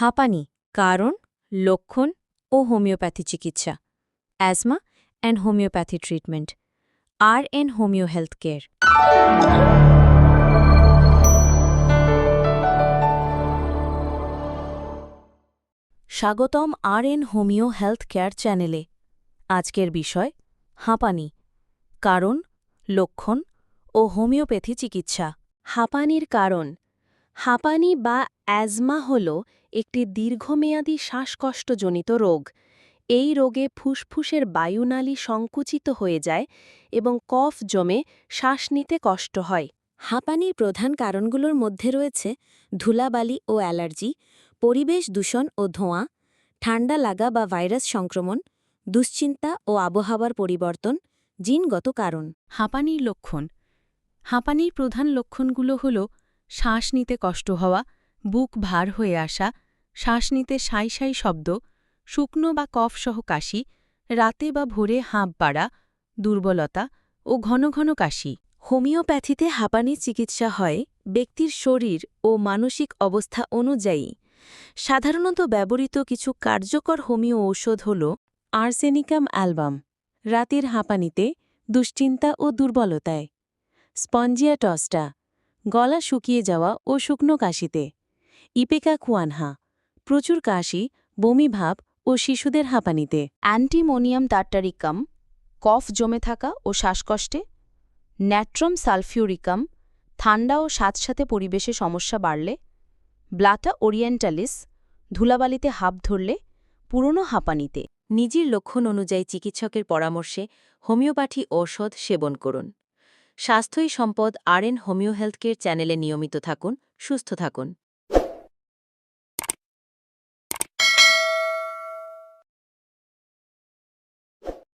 হাঁপানি, কারণ, লক্ষণ ও হোমিওপ্যাথি চিকিৎসা, asthma and homeopathy treatment, R N homeo health care. স্বাগতম R N homeo health care চ্যানেলে। আজকের বিষয়, হাঁপানি, কারণ, লক্ষণ ও হোমিওপ্যাথি চিকিৎসা। হাঁপানির কারণ, হাঁপানি বা অ্যাজমা হল একটি দীর্ঘমেয়াদী শ্বাসকষ্টজনিত রোগ। এই রোগে ফুসফুসের বায়ুনালী সংকুচিত হয়ে যায় এবং কফ জমে শ্বাস নিতে কষ্ট হয়। হাঁপানির প্রধান কারণগুলোর মধ্যে রয়েছে ধুলাবালি ও অ্যালার্জি, পরিবেশ দূষণ ও ধোঁয়া, ঠান্ডা লাগা বা ভাইরাস সংক্রমণ, দুশ্চিন্তা ও আবহাওয়ার পরিবর্তন, জিনগত কারণ। হাঁপানির লক্ষণ। হাঁপানির প্রধান লক্ষণগুলো হল শ্বাস নিতে কষ্ট হওয়া বুক ভার হয়ে আসা, শ্বাস নিতে সাই সাই শব্দ, শুকনো বা কফসহ কাশি, রাতে বা ভোরে হাঁপ বাড়া, দুর্বলতা ও ঘন ঘন কাশি। হোমিওপ্যাথিতে হাঁপানির চিকিৎসা হয় ব্যক্তির শরীর ও মানসিক অবস্থা অনুযায়ী। সাধারণত ব্যবহৃত কিছু কার্যকর হোমিও ঔষধ হল আর্সেনিকাম অ্যালবাম। রাতের হাঁপানিতে, দুশ্চিন্তা ও দুর্বলতায়। স্পঞ্জিয়া টস্টা গলা শুকিয়ে যাওয়া ও শুকনো কাশিতে। ইপেকা কুয়ানহা। প্রচুর কাশি, বমি ভাব ও শিশুদের হাঁপানিতে। অ্যান্টিমোনিয়াম টার্টারিকাম কফ জমে থাকা ও শ্বাসকষ্টে। ন্যাট্রম সালফিউরিকাম, ঠান্ডা ও সাথে পরিবেশে সমস্যা বাড়লে। ব্লাটা ওরিয়েন্টালিস, ধুলাবালিতে হাঁপ ধরলে, পুরনো হাঁপানিতে। নিজের লক্ষণ অনুযায়ী চিকিৎসকের পরামর্শে হোমিওপ্যাথি ঔষধ সেবন করুন। স্বাস্থ্যই সম্পদ, আর এন হোমিও হেলথকেয়ার চ্যানেলে নিয়মিত থাকুন, সুস্থ থাকুন।